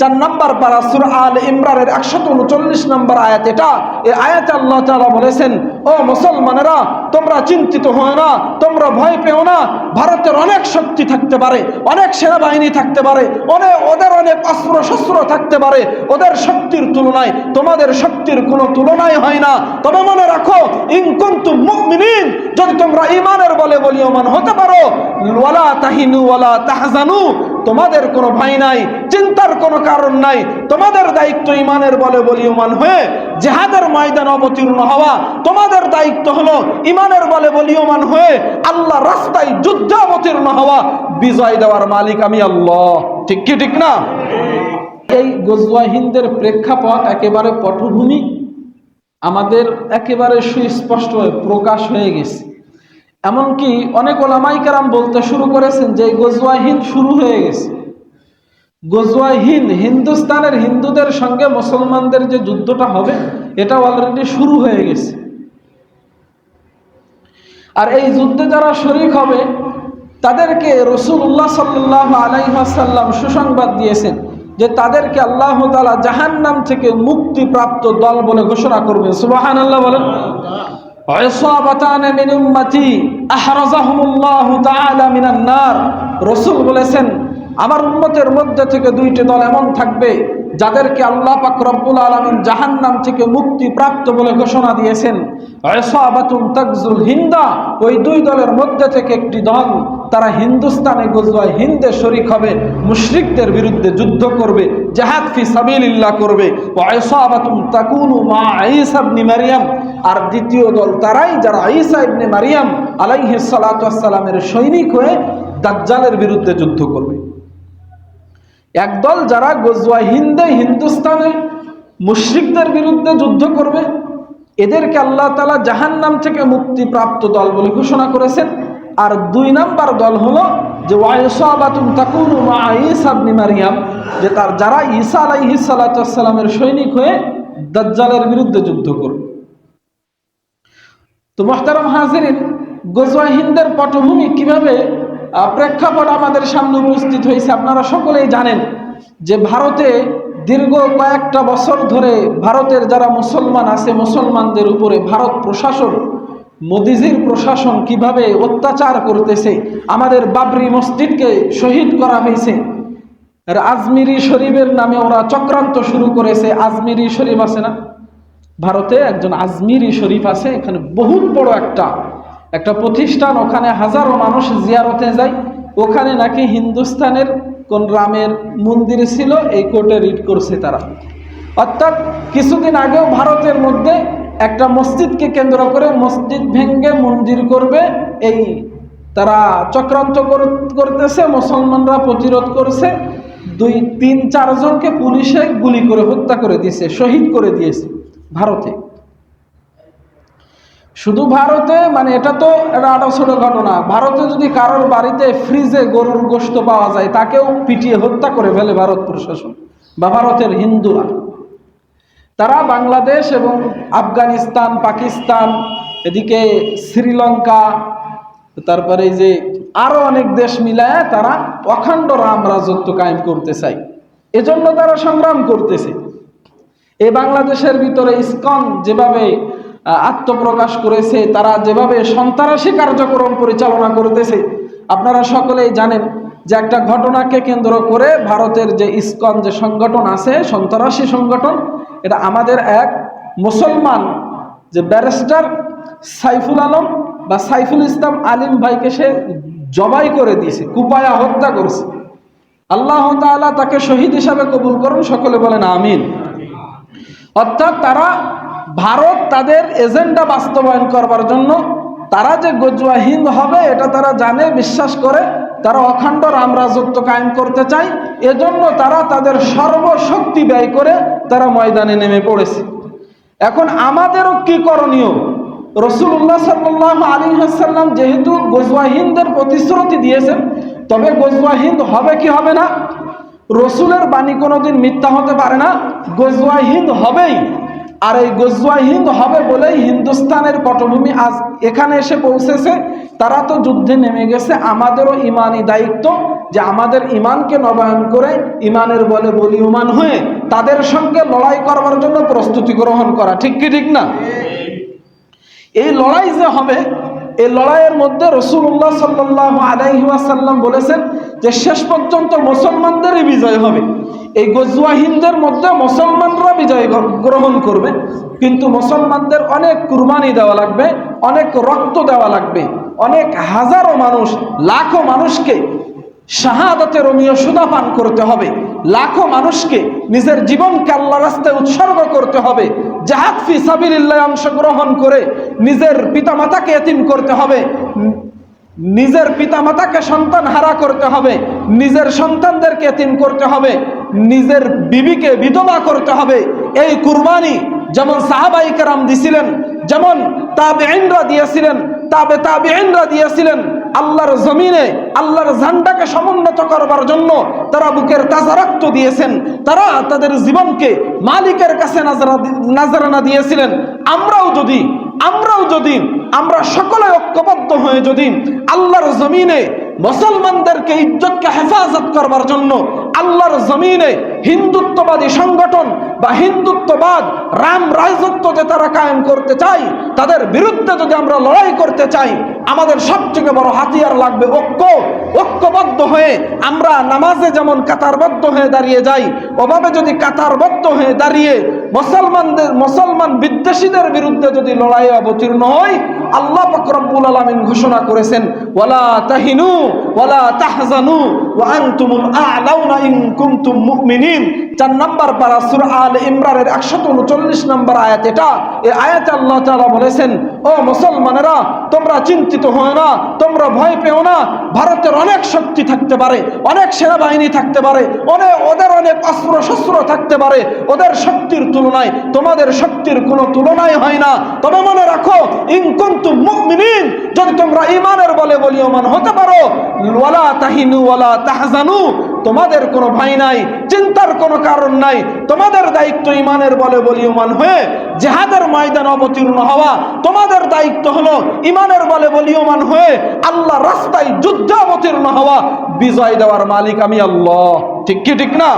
চার নম্বর পারা সুর আল ইমরানের একশত উনচল্লিশ নম্বর আয়াত এটা। এই আয়াতে আল্লাহ তাআলা বলেছেন, ও মুসলমানেরা, তোমরা চিন্তিত হয় না, তোমরা ভয় পেও না। ভারতের অনেক শক্তি থাকতে পারে, অনেক সেনাবাহিনী থাকতে পারে অনেক ওদের অনেক অস্ত্র শস্ত্র থাকতে পারে। ওদের শক্তির তুলনায়, তোমাদের শক্তির কোনো তুলনাই হয় না। তবে মনে রাখো ইনকুন্তু মুমিনিন, যদি তোমরা ইমানের বলে বলিয়মান হতে পারো, ওয়ালা তাহিনু ওয়ালা তাহজানু তোমাদের কোনো ভাই নাই, চিন্তার কোনো কারণ নাই, তোমাদের দায়িত্ব ইমানের বলে বলিয়মান হয়ে জেহাদের ময়দান অবতীর্ণ হওয়া, তোমাদের দায়িত্ব হলো ইমানের বলে বলিয়মান হয়ে আল্লাহ রাস্তায় যুদ্ধ অবতীর্ণ হওয়া, বিজয় দেওয়ার মালিক আমি আল্লাহ। ঠিক কি, ঠিক না? এই গজওয়া হিন্দের প্রেক্ষাপট একেবারে পটভূমি, আমাদের একেবারে সুস্পষ্ট হয়ে প্রকাশ হয়ে গেছে। এমনকি অনেক ওলামাই কারাম বলতে শুরু করেছেন যে হিন্দ শুরু হয়ে গেছে। গজওয়া হিন্দ, হিন্দুস্তানের হিন্দুদের সঙ্গে মুসলমানদের যে যুদ্ধটা হবে, এটা অলরেডি শুরু হয়ে গেছে। আর এই যুদ্ধে যারা শরিক হবে, তাদেরকে রসুল্লাহ সাল্লাহ আলাইহাসাল্লাম সুসংবাদ দিয়েছেন যে তাদেরকে আল্লাহ তালা জাহান্নাম থেকে মুক্তিপ্রাপ্ত দল বলে ঘোষণা করবে সুবাহান আল্লাহ বলেন। রসুল বলেছেন আমার উন্মতের মধ্যে থেকে দুইটি দল এমন থাকবে যাদেরকে আল্লাহ পাক রব্বুল আলমিন জাহান্নাম থেকে মুক্তি প্রাপ্ত বলে ঘোষণা দিয়েছেন হিন্দা, ওই দুই দলের মধ্যে থেকে একটি দল, তারা হিন্দুস্তানে গজওয়ায় হিন্দে শরিক হবে, মুশরিকদের বিরুদ্ধে যুদ্ধ করবে, জাহাদ ফি সাবিলিল্লাহ করবে মারিয়াম, আর দ্বিতীয় দল তারাই যারা ঈসা ইবনে মারিয়াম আলাইহিস সালাতু ওয়াসসালামের সৈনিক হয়ে দাজ্জালের বিরুদ্ধে যুদ্ধ করবে। একদল যারা গজওয়া হিন্দে, হিন্দুস্তানে মুশ্রিকদের বিরুদ্ধে যুদ্ধ করবে, এদেরকে আল্লাহ তালা জাহান্নাম থেকে মুক্তিপ্রাপ্ত দল বলে ঘোষণা করেছেন। আর দুই নাম্বার দল হলো যে মারিয়াম, যে তার যারা ঈসা আলাইহিস সালাতু ওয়াসসালামের সৈনিক হয়ে দাজ্জালের বিরুদ্ধে যুদ্ধ করবে। তো মোহতারাম হাজিরিন গজওয়া হিন্দের পটভূমি কীভাবে প্রেক্ষাপট আমাদের সামনে উপস্থিত হয়েছে। আপনারা সকলেই জানেন যে ভারতে দীর্ঘ কয়েকটা বছর ধরে ভারতের যারা মুসলমান আছে, মুসলমানদের উপরে ভারত প্রশাসন, মোদিজির প্রশাসন কীভাবে অত্যাচার করতেছে, আমাদের বাবরি মসজিদকে শহীদ করা হয়েছে। আর আজমিরি শরীফের নামে ওরা চক্রান্ত শুরু করেছে। আজমিরি শরীফ আছে না? ভারতে একজন আজমিরি শরীফ আছে, এখানে বহুত বড় একটা একটা প্রতিষ্ঠান, ওখানে হাজারো মানুষ জিয়ারতে যায়। ওখানে নাকি হিন্দুস্তানের কোন রামের মন্দির ছিল, এই কোর্টে রিড করছে তারা। অর্থাৎ কিছুদিন আগেও ভারতের মধ্যে একটা মসজিদকে কেন্দ্র করে মসজিদ ভেঙ্গে মন্দির করবে, এই তারা চক্রান্ত করতেছে, মুসলমানরা প্রতিরোধ করছে। দুই, তিন, চারজনকে পুলিশে গুলি করে হত্যা করে দিয়েছে, শহীদ করে দিয়েছে ভারতে। শুধু ভারতে মানে এটা তো একটা আরও ছোট ঘটনা। ভারতে যদি কারোর বাড়িতে ফ্রিজে গরুর গোশত পাওয়া যায়, তাকেও পিটিয়ে হত্যা করে ফেলে ভারত প্রশাসন বা ভারতের হিন্দুরা। তারা বাংলাদেশ এবং আফগানিস্তান, পাকিস্তান, এদিকে শ্রীলঙ্কা, তারপরে যে আরও অনেক দেশ মিলায় তারা অখণ্ড রাম রাজত্ব কায়েম করতে চায়। এজন্য তারা সংগ্রাম করতেছে। এই বাংলাদেশের ভিতরে ইসকন যেভাবে আত্মপ্রকাশ করেছে, তারা যেভাবে সন্ত্রাসী কার্যক্রম পরিচালনা করতেছে, আপনারা সকলেই জানেন যে একটা ঘটনাকে কেন্দ্র করে ভারতের যে ইসকন যে সংগঠন আছে সন্ত্রাসী সংগঠন, এটা আমাদের এক মুসলমান যে ব্যারিস্টার সাইফুল আলম বা সাইফুল ইসলাম আলিম ভাইকে সে জবাই করে দিয়েছে, কুপায়া হত্যা করেছে। আল্লাহ তাকে শহীদ হিসাবে কবুল করুন, সকলে বলেন আমিন। অর্থাৎ তারা ভারত তাদের এজেন্ডা বাস্তবায়ন করবার জন্য তারা যে গজুয়া হিন্দ হবে, এটা তারা জানে, বিশ্বাস করে। তারা অখণ্ড রাম রাজত্ব কায়েম করতে চায়। এজন্য তারা তাদের সর্বশক্তি ব্যয় করে তারা ময়দানে নেমে পড়েছে। এখন আমাদেরও কি করণীয়? রসুল্লাহ সাল্লাহ আলী হাসাল্লাম যেহেতু গজুয়া হিন্দের প্রতিশ্রুতি দিয়েছেন, তবে গজওয়া হিন্দ হবে কি হবে না? রসুলের বাণী কোনোদিন মিথ্যা হতে পারে না। গজওয়া হিন্দ হবেই। আর এই গজওয়া হিন্দ হবে বলেই হিন্দুস্তানের পটভূমি আজ এখানে এসে পৌঁছেছে। তারা তো যুদ্ধে নেমে গেছে। আমাদেরও ইমানি দায়িত্ব যে আমাদের ইমানকে নবায়ন করে ইমানের বলে বলিয়মান হয়ে তাদের সঙ্গে লড়াই করবার জন্য প্রস্তুতি গ্রহণ করা। ঠিক কি ঠিক না? এই লড়াই যে হবে, এই লড়াইয়ের মধ্যে রসুল্লাহ সাল্লাহ আলাইহাসাল্লাম বলেছেন যে শেষ পর্যন্ত মুসলমানদেরই বিজয় হবে। এই গজুয়া হিন্দের মধ্যে মুসলমানরা বিজয় গ্রহণ করবে, কিন্তু মুসলমানদের অনেক কুরবানি দেওয়া লাগবে, অনেক রক্ত দেওয়া লাগবে, অনেক হাজারো মানুষ, লাখো মানুষকে শাহাদতে রমিও সুদা পান করতে হবে, লাখো মানুষকে নিজের জীবনকে আল্লাহ রাস্তায় উৎসর্গ করতে হবে, জাহাদ ফি সাবিলিল্লাহ অংশগ্রহণ করে নিজের পিতামাতাকে এতিম করতে হবে, নিজের পিতামাতাকে সন্তান হারা করতে হবে, নিজের সন্তানদেরকে এতিম করতে হবে নিজের বিবিকে বিধবা করতে হবে। এই কুরবানি যেমন সাহাবাই কেরাম দিছিলেন, যেমন তাবে দিয়েছিলেন, তাবে তাবে দিয়েছিলেন, আল্লাহর জমিনে, আল্লাহর ঝান্ডাকে সমুন্নত করবার জন্য তারা বুকের তাজা রক্ত দিয়েছেন। তারা তাদের জীবনকে মালিকের কাছে নাজরা নাজরানা দিয়েছিলেন। আমরাও যদি আমরাও যদি, আমরা সকলে ঐক্যবদ্ধ হয়ে যদি আল্লাহর জমিনে মুসলমানদেরকে ইজ্জতকে হেফাজত করবার জন্য আল্লাহর জমিনে হিন্দুত্ববাদী সংগঠন বা হিন্দুত্ববাদ, রাম রাজত্ব যে তারা কায়েম করতে চাই তাদের বিরুদ্ধে যদি আমরা লড়াই করতে চাই, আমাদের সবথেকে বড় হাতিয়ার লাগবে ঐক্য। ঐক্যবদ্ধ হয়ে আমরা নামাজে যেমন কাতারবদ্ধ হয়ে দাঁড়িয়ে যাই, ওভাবে যদি কাতারবদ্ধ হয়ে দাঁড়িয়ে মুসলমানদের, মুসলমান বিদ্বেষীদের বিরুদ্ধে যদি লড়াই অবতীর্ণ হয় আল্লাহ ফকরবুল আলমিন ঘোষণা করেছেন ওলা তাহিনু, ওয়ালা তাহজানু, ওয়া আনতুমুল আ'লাউনা ইন কুনতুম মুমিনিন। চার নাম্বার পারা সূরা আল ইমরানের 139 নম্বর আয়াত এটা। এই আয়াতে আল্লাহ তাআলা বলেছেন, ও মুসলমানেরা, তোমরা চিন্তিত হয় না, তোমরা ভয় পেও না। ভারতের অনেক শক্তি থাকতে পারে, অনেক সেনাবাহিনী থাকতে পারে অনেক ওদের অনেক অস্ত্র শস্ত্র থাকতে পারে। ওদের শক্তির তুলনায়, তোমাদের শক্তির কোনো তুলনাই হয় না। তবে মনে রাখো ইনকুন্তু মুমিনিন, যদি তোমরা ইমানের বলে বলিয়মান হতে পারো, ওয়ালা তাহিনু, ওয়ালা তাহজানু, তোমাদের কোনো ভয় নাই। চিন্তার কোনো কারণ নাই। তোমাদের দায়িত্ব ইমানের বলে বলিয়মান হয়ে জেহাদের ময়দান অবতীর্ণ হওয়া। তোমাদের দায়িত্ব হলো ইমানের বলে বলিয়মান হয়ে আল্লাহ রাস্তায় যুদ্ধ অবতীর্ণ হওয়া। বিজয় দেওয়ার মালিক আমি আল্লাহ। ঠিক কি, ঠিক না?